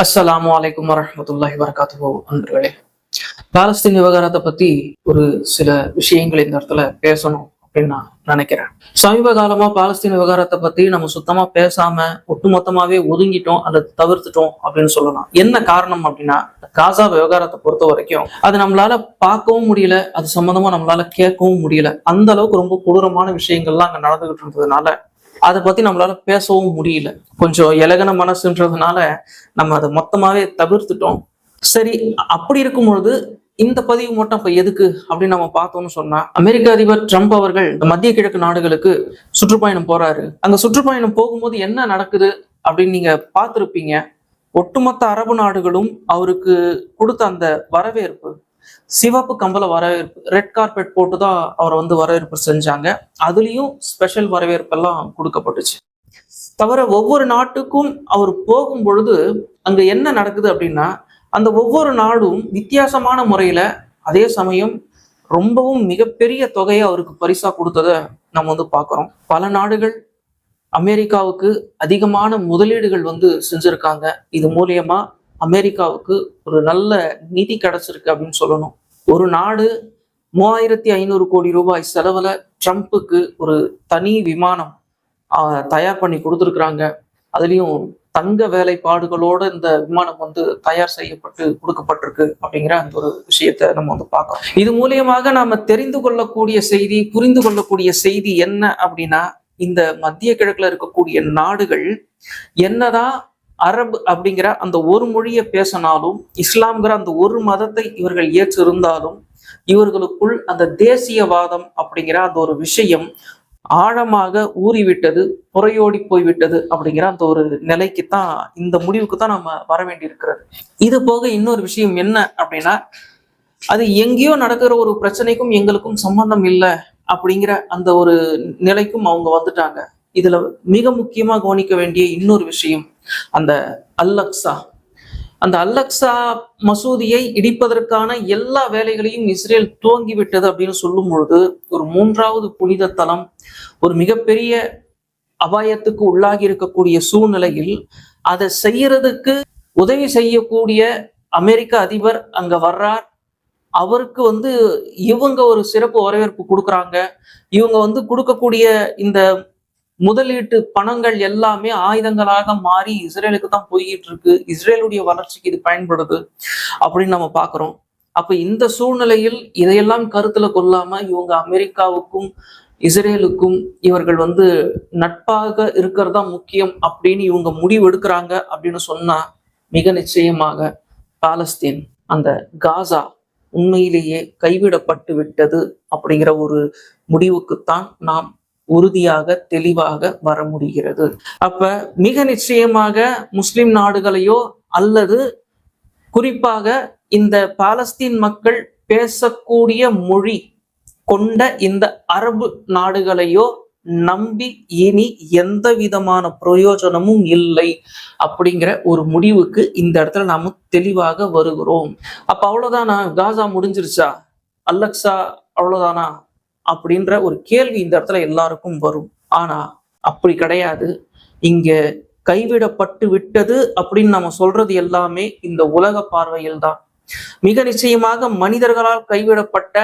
அஸ்ஸலாமு அலைக்கும் வரமத்துல்லாஹி வரகாத்து அன்பர்களே பாலஸ்தீன் விவகாரத்தை பத்தி ஒரு சில விஷயங்கள் இந்த இடத்துல பேசணும் அப்படின்னு நான் நினைக்கிறேன். சமீப காலமா பாலஸ்தீன் விவகாரத்தை பத்தி நம்ம சுத்தமா பேசாம ஒட்டுமொத்தமாவே ஒதுங்கிட்டோம் அல்லது தவிர்த்துட்டோம் அப்படின்னு சொல்லலாம். என்ன காரணம் அப்படின்னா காசா விவகாரத்தை பொறுத்த வரைக்கும் அது நம்மளால பார்க்கவும் முடியல அது சம்பந்தமா நம்மளால கேட்கவும் முடியல. அந்த அளவுக்கு ரொம்ப கொடூரமான விஷயங்கள்லாம் அங்க நடந்துகிட்டு இருந்ததுனால அதை பத்தி நம்மளால பேசவும் முடியல. கொஞ்சம் இலகன மனசுன்றதுனால நம்ம அதை மொத்தமாவே தவிர்த்துட்டோம். சரி அப்படி இருக்கும் பொழுது இந்த பதிவு மட்டும் இப்போ எதுக்கு அப்படின்னு நம்ம பார்த்தோம்னு சொன்னா அமெரிக்க அதிபர் ட்ரம்ப் அவர்கள் மத்திய கிழக்கு நாடுகளுக்கு சுற்றுப்பயணம் போறாரு. அங்க சுற்றுப்பயணம் போகும்போது என்ன நடக்குது அப்படின்னு நீங்க பார்த்துருப்பீங்க. ஒட்டுமொத்த அரபு நாடுகளும் அவருக்கு கொடுத்த அந்த வரவேற்பு சிவப்பு கம்பல வரவேற்பு ரெட் கார்பெட் போட்டு தான் அவரை வந்து வரவேற்பு செஞ்சாங்க. அதுலேயும் ஸ்பெஷல் வரவேற்பெல்லாம் கொடுக்கப்பட்டுச்சு. தவிர ஒவ்வொரு நாட்டுக்கும் அவர் போகும் பொழுது அங்க என்ன நடக்குது அப்படின்னா அந்த ஒவ்வொரு நாடும் வித்தியாசமான முறையில அதே சமயம் ரொம்பவும் மிகப்பெரிய தொகையை அவருக்கு பரிசா கொடுத்ததை நம்ம வந்து பார்க்குறோம். பல நாடுகள் அமெரிக்காவுக்கு அதிகமான முதலீடுகள் வந்து செஞ்சுருக்காங்க. இது மூலியமா அமெரிக்காவுக்கு ஒரு நல்ல நிதி கிடைச்சிருக்கு அப்படின்னு சொல்லணும். ஒரு நாடு மூவாயிரத்தி ஐநூறு கோடி ரூபாய் செலவுல ட்ரம்ப்புக்கு ஒரு தனி விமானம் தயார் பண்ணி கொடுத்துருக்குறாங்க. அதுலேயும் தங்க வேலைப்பாடுகளோட இந்த விமானம் வந்து தயார் செய்யப்பட்டு கொடுக்கப்பட்டிருக்கு அப்படிங்கிற அந்த ஒரு விஷயத்த நம்ம வந்து பார்க்கறோம் இது மூலியமாக நாம தெரிந்து கொள்ளக்கூடிய செய்தி புரிந்து கொள்ளக்கூடிய செய்தி என்ன அப்படின்னா இந்த மத்திய கிழக்குல இருக்கக்கூடிய நாடுகள் என்னதான் அரபு அப்படிங்கிற அந்த ஒரு மொழியை பேசினாலும் இஸ்லாம்ங்கிற அந்த ஒரு மதத்தை இவர்கள் ஏற்றிருந்தாலும் இவர்களுக்குள் அந்த தேசியவாதம் அப்படிங்கிற அந்த ஒரு விஷயம் ஆழமாக ஊறிவிட்டது புறையோடி போய்விட்டது அப்படிங்கிற அந்த ஒரு நிலைக்கு தான் இந்த முடிவுக்கு தான் நம்ம வர வேண்டியிருக்கிறது இது போக இன்னொரு விஷயம் என்ன அப்படின்னா அது எங்கேயோ நடக்கிற ஒரு பிரச்சனைக்கும் எங்களுக்கும் சம்பந்தம் இல்லை அப்படிங்கிற அந்த ஒரு நிலைக்கும் அவங்க வந்துட்டாங்க. இதுல மிக முக்கியமா கவனிக்க வேண்டிய இன்னொரு விஷயம் அந்த அல்லக்ஸா அந்த அல்லக்ஸா மசூதியை இடிப்பதற்கான எல்லா வேலைகளையும் இஸ்ரேல் துவங்கி விட்டது அப்படின்னு சொல்லும் பொழுது ஒரு மூன்றாவது புனித தலம் ஒரு மிகப்பெரிய அபாயத்துக்கு உள்ளாகி இருக்கக்கூடிய சூழ்நிலையில் அதை செய்யறதுக்கு உதவி செய்யக்கூடிய அமெரிக்க அதிபர் அங்க வர்றார். அவருக்கு வந்து இவங்க ஒரு சிறப்பு வரவேற்பு கொடுக்குறாங்க. இவங்க வந்து கொடுக்கக்கூடிய இந்த முதலீட்டு பணங்கள் எல்லாமே ஆயுதங்களாக மாறி இஸ்ரேலுக்கு தான் போய்கிட்டு இருக்கு இஸ்ரேலுடைய வளர்ச்சிக்கு இது பயன்படுது அப்படின்னு நம்ம பாக்குறோம் அப்ப இந்த சூழ்நிலையில் இதையெல்லாம் கருத்துல கொள்ளாம இவங்க அமெரிக்காவுக்கும் இஸ்ரேலுக்கும் இவர்கள் வந்து நட்பாக இருக்கிறதா முக்கியம் அப்படின்னு இவங்க முடிவு எடுக்கிறாங்க அப்படின்னு சொன்னா மிக நிச்சயமாக பாலஸ்தீன் அந்த காசா உண்மையிலேயே கைவிடப்பட்டு விட்டது அப்படிங்கிற ஒரு முடிவுக்குத்தான் நாம் உறுதியாக தெளிவாக வர முடிகிறது. அப்ப மிக நிச்சயமாக முஸ்லிம் நாடுகளையோ அல்லது குறிப்பாக இந்த பாலஸ்தீன் மக்கள் பேசக்கூடிய மொழி கொண்ட இந்த அரபு நாடுகளையோ நம்பி இனி எந்த விதமான பிரயோஜனமும் இல்லை அப்படிங்கிற ஒரு முடிவுக்கு இந்த இடத்துல நாம தெளிவாக வருகிறோம். அப்ப அவ்வளவுதானா? காசா முடிஞ்சிருச்சா? அல்லக்ஸா அவ்வளவுதானா? அப்படின்ற ஒரு கேள்வி இந்த இடத்துல எல்லாருக்கும் வரும். ஆனா அப்படி கிடையாது. இங்க கைவிடப்பட்டு விட்டது அப்படின்னு நம்ம சொல்றது எல்லாமே இந்த உலக பார்வையில் தான் மிக நிச்சயமாக மனிதர்களால் கைவிடப்பட்ட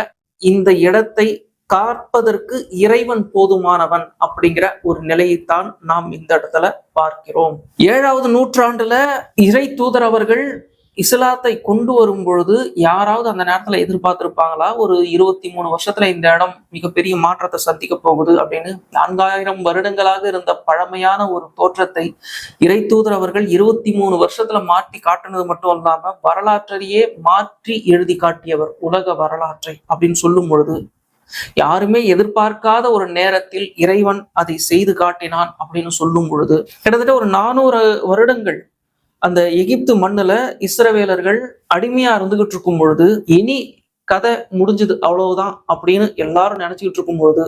இந்த இடத்தை காப்பதற்கு இறைவன் போதுமானவன் அப்படிங்கிற ஒரு நிலையைத்தான் நாம் இந்த இடத்துல பார்க்கிறோம். ஏழாவது நூற்றாண்டுல இறை தூதர் அவர்கள் இஸ்லாத்தை கொண்டு வரும் பொழுது யாராவது அந்த நேரத்துல எதிர்பார்த்திருப்பாங்களா? ஒரு இருபத்தி மூணு வருஷத்துல இந்த இடம் மிகப்பெரிய மாற்றத்தை சந்திக்க போகுது அப்படின்னு நான்காயிரம் வருடங்களாக இருந்த பழமையான ஒரு தோற்றத்தை இறை தூதர் அவர்கள் இருபத்தி மூணு வருஷத்துல மாற்றி காட்டினது மட்டும் இல்லாம வரலாற்றையே மாற்றி எழுதி காட்டியவர் உலக வரலாற்றை அப்படின்னு சொல்லும் பொழுது யாருமே எதிர்பார்க்காத ஒரு நேரத்தில் இறைவன் அதை செய்து காட்டினான் அப்படின்னு சொல்லும் பொழுது கிட்டத்தட்ட ஒரு நானூறு வருடங்கள் அந்த எகிப்து மண்ணுல இஸ்ரவேலர்கள் அடிமையா இருந்துகிட்டு இருக்கும் பொழுது இனி கதை முடிஞ்சது அவ்வளவுதான் அப்படின்னு எல்லாரும் நினைச்சுக்கிட்டு இருக்கும் பொழுது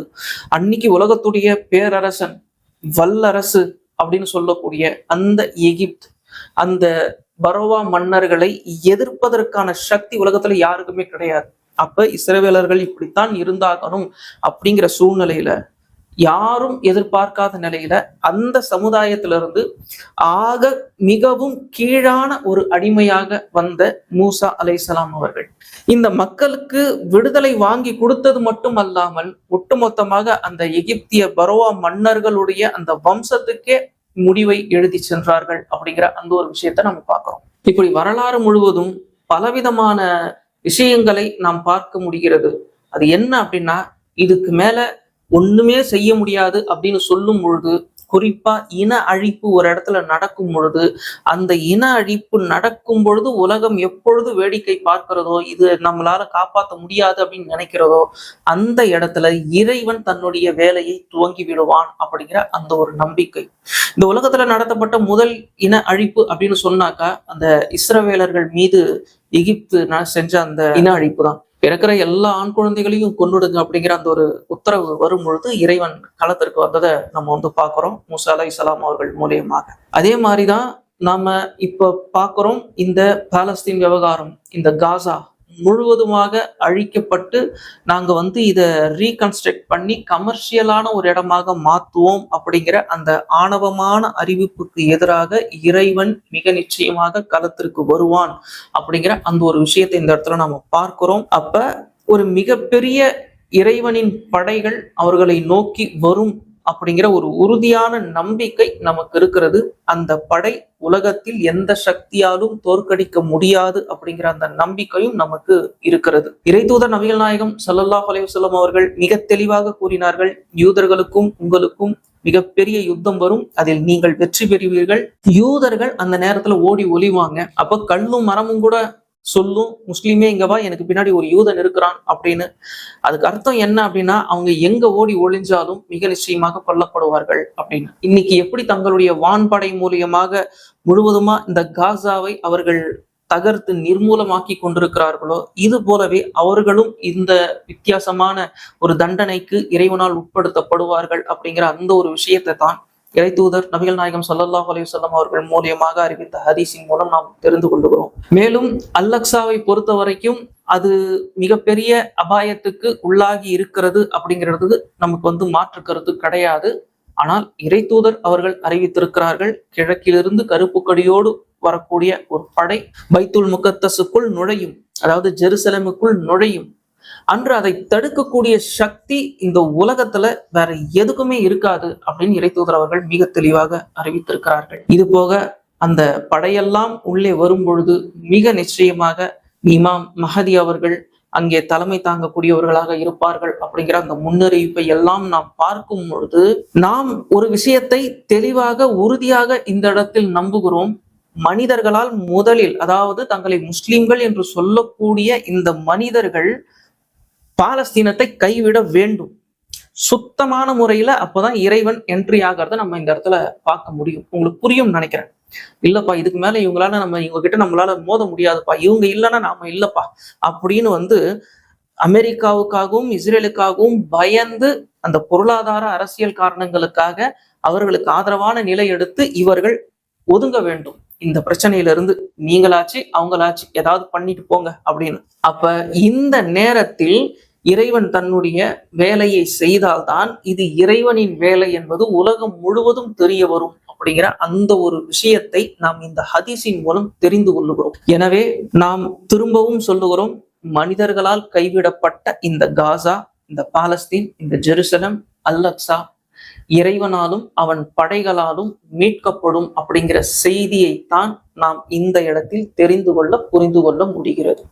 அன்னைக்கு உலகத்துடைய பேரரசன் வல்லரசு அப்படின்னு சொல்லக்கூடிய அந்த எகிப்த் அந்த பரோவா மன்னர்களை எதிர்ப்பதற்கான சக்தி உலகத்துல யாருக்குமே கிடையாது. அப்ப இஸ்ரவேலர்கள் இப்படித்தான் இருந்தாகணும் அப்படிங்கிற சூழ்நிலையில யாரும் எதிர்பார்க்காத நிலையில அந்த சமுதாயத்திலிருந்து ஆக மிகவும் கீழான ஒரு அடிமையாக வந்த மூசா அலைசலாம் அவர்கள். இந்த மக்களுக்கு விடுதலை வாங்கி கொடுத்தது மட்டும் அல்லாமல் ஒட்டுமொத்தமாக அந்த எகிப்திய பரோவா மன்னர்களுடைய அந்த வம்சத்துக்கே முடிவை எழுதி சென்றார்கள் அப்படிங்கிற அந்த ஒரு விஷயத்த நம்ம பார்க்கிறோம். இப்படி வரலாறு முழுவதும் பலவிதமான விஷயங்களை நாம் பார்க்க முடிகிறது. அது என்ன அப்படின்னா இதுக்கு மேல ஒண்ணுமே செய்ய முடியாது அப்படின்னு சொல்லும் பொழுது குறிப்பா இன அழிப்பு ஒரு இடத்துல நடக்கும் பொழுது அந்த இன அழிப்பு நடக்கும் பொழுது உலகம் எப்பொழுது வேடிக்கை பார்க்கிறதோ இது நம்மளால காப்பாற்ற முடியாது அப்படின்னு நினைக்கிறதோ அந்த இடத்துல இறைவன் தன்னுடைய வேலையை துவங்கி விடுவான் அப்படிங்கிற அந்த ஒரு நம்பிக்கை. இந்த உலகத்துல நடத்தப்பட்ட முதல் இன அழிப்பு அப்படின்னு சொன்னாக்கா அந்த இஸ்ரவேலர்கள் மீது எகிப்து செஞ்ச அந்த இன அழிப்பு தான் பிறக்கிற எல்லா ஆண் குழந்தைகளையும் கொண்டுடுங்க அப்படிங்கிற அந்த ஒரு உத்தரவு வரும் பொழுது இறைவன் களத்திற்கு வந்ததை நம்ம வந்து பார்க்குறோம். முசா அலை இஸ்லாம் அவர்கள் மூலியமாக. அதே மாதிரி தான் நாம இப்போ பார்க்குறோம் இந்த பாலஸ்தீன் விவகாரம் இந்த காசா முழுவதுமாக அழிக்கப்பட்டு நாங்கள் வந்து இதை ரீகன்ஸ்ட்ரக்ட் பண்ணி கமர்ஷியலான ஒரு இடமாக மாற்றுவோம் அப்படிங்கிற அந்த ஆணவமான அறிவிப்புக்கு எதிராக இறைவன் மிக நிச்சயமாக களத்திற்கு வருவான் அப்படிங்கிற அந்த ஒரு விஷயத்தை இந்த இடத்துல நம்ம பார்க்கிறோம். அப்ப ஒரு மிகப்பெரிய இறைவனின் படைகள் அவர்களை நோக்கி வரும் அப்படிங்கிற ஒரு உறுதியான நம்பிக்கை நமக்கு இருக்கிறது. அந்த படை உலகத்தில் எந்த சக்தியாலும் தோற்கடிக்க முடியாது அப்படிங்கிற அந்த நம்பிக்கையும் நமக்கு இருக்கிறது. இறைதூத நவீன நாயகம் சல்லல்லாஹ் அலைவசல்லம் அவர்கள் மிக தெளிவாக கூறினார்கள் யூதர்களுக்கும் உங்களுக்கும் மிகப்பெரிய யுத்தம் வரும். அதில் நீங்கள் வெற்றி பெறுவீர்கள். யூதர்கள் அந்த நேரத்துல ஓடி ஒளிவாங்க. அப்ப கல்லும் மரமும் கூட சொல்லும் முஸ்லீமே இங்க வா எனக்கு பின்னாடி ஒரு யூதன் இருக்கிறான் அப்படின்னு. அதுக்கு அர்த்தம் என்ன அப்படின்னா அவங்க எங்க ஓடி ஒளிஞ்சாலும் மிக நிச்சயமாக கொல்லப்படுவார்கள் அப்படின்னு. இன்னைக்கு எப்படி தங்களுடைய வான்படை மூலியமாக முழுவதுமா இந்த காசாவை அவர்கள் தகர்த்து நிர்மூலமாக்கி கொண்டிருக்கிறார்களோ இது போலவே அவர்களும் இந்த வித்தியாசமான ஒரு தண்டனைக்கு இறைவனால் உட்படுத்தப்படுவார்கள் அப்படிங்கிற அந்த ஒரு விஷயத்தை தான் இறைத்தூதர் நபிகள் நாயகம் சல்லாஹ் அலையுசல்லம் அவர்கள் மூலியமாக அறிவித்த ஹதீஸின் மூலம் நாம் தெரிந்து கொள்ளுகிறோம் மேலும் அல்லக்ஸாவை பொறுத்த வரைக்கும் அது மிகப்பெரிய அபாயத்துக்கு உள்ளாகி இருக்கிறது அப்படிங்கிறது நமக்கு வந்து மாற்று கருத்து கிடையாது. ஆனால் இறைத்தூதர் அவர்கள் அறிவித்திருக்கிறார்கள் கிழக்கிலிருந்து கருப்பு கடியோடு வரக்கூடிய ஒரு படை பைத்துல் முகத்தசுக்குள் நுழையும் அதாவது ஜெருசலமுக்குள் நுழையும் அன்று அதை தடுக்கக்கூடிய சக்தி இந்த உலகத்துல வேற எதுக்குமே இருக்காது அப்படின்னு இறைத்தூதர் அவர்கள் மிக தெளிவாக அறிவித்திருக்கிறார்கள். இது போக அந்த படையெல்லாம் உள்ளே வரும் பொழுது மிக நிச்சயமாக இமாம் மஹதி அவர்கள் அங்கே தலைமை தாங்கக்கூடியவர்களாக இருப்பார்கள் அப்படிங்கிற அந்த முன்னறிவிப்பை எல்லாம் நாம் பார்க்கும் பொழுது நாம் ஒரு விஷயத்தை தெளிவாக உறுதியாக இந்த இடத்தில் நம்புகிறோம். மனிதர்களால் முதலில் அதாவது தங்களை முஸ்லிம்கள் என்று சொல்லக்கூடிய இந்த மனிதர்கள் பாலஸ்தீனத்தை கைவிட வேண்டும். சுத்தமான முறையில அப்போதான் இறைவன் என்ட்ரி ஆகிறத நம்ம இந்த இடத்துல பார்க்க முடியும். உங்களுக்கு புரியும் நினைக்கிறேன். இல்லப்பா இதுக்கு மேல இவங்களால நம்ம இவங்க கிட்ட நம்மளால மோத முடியாதுப்பா. இவங்க இல்லைன்னா நாம இல்லப்பா. அப்படின்னு வந்து அமெரிக்காவுக்காகவும் இஸ்ரேலுக்காகவும் பயந்து அந்த பொருளாதார அரசியல் காரணங்களுக்காக அவர்களுக்கு ஆதரவான நிலை எடுத்து இவர்கள் ஒதுங்க வேண்டும். இந்த பிரச்சனையில இருந்து நீங்களாச்சு அவங்களாச்சு ஏதாவது பண்ணிட்டு போங்க அப்படின்னு. அப்ப இந்த நேரத்தில் இறைவன் தன்னுடைய வேலையை செய்தால்தான் இது இறைவனின் வேலை என்பது உலகம் முழுவதும் தெரிய வரும் அப்படிங்கிற அந்த ஒரு விஷயத்தை நாம் இந்த ஹதீஸின் மூலம் தெரிந்து கொள்ளுகிறோம். எனவே நாம் திரும்பவும் சொல்லுகிறோம் மனிதர்களால் கைவிடப்பட்ட இந்த காசா இந்த பாலஸ்தீன் இந்த ஜெருசலம் அல்லக்சா இறைவனாலும் அவன் படைகளாலும் மீட்கப்படும் அப்படிங்கிற செய்தியைத்தான் நாம் இந்த இடத்தில் தெரிந்து கொள்ள புரிந்து கொள்ள முடிகிறது.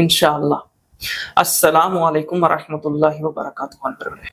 இன்ஷா அல்லாஹ். அஸ்ஸலாம் வலைக்கம் வரமத்துல்லாஹி வரகாத்து அன்பர்களே.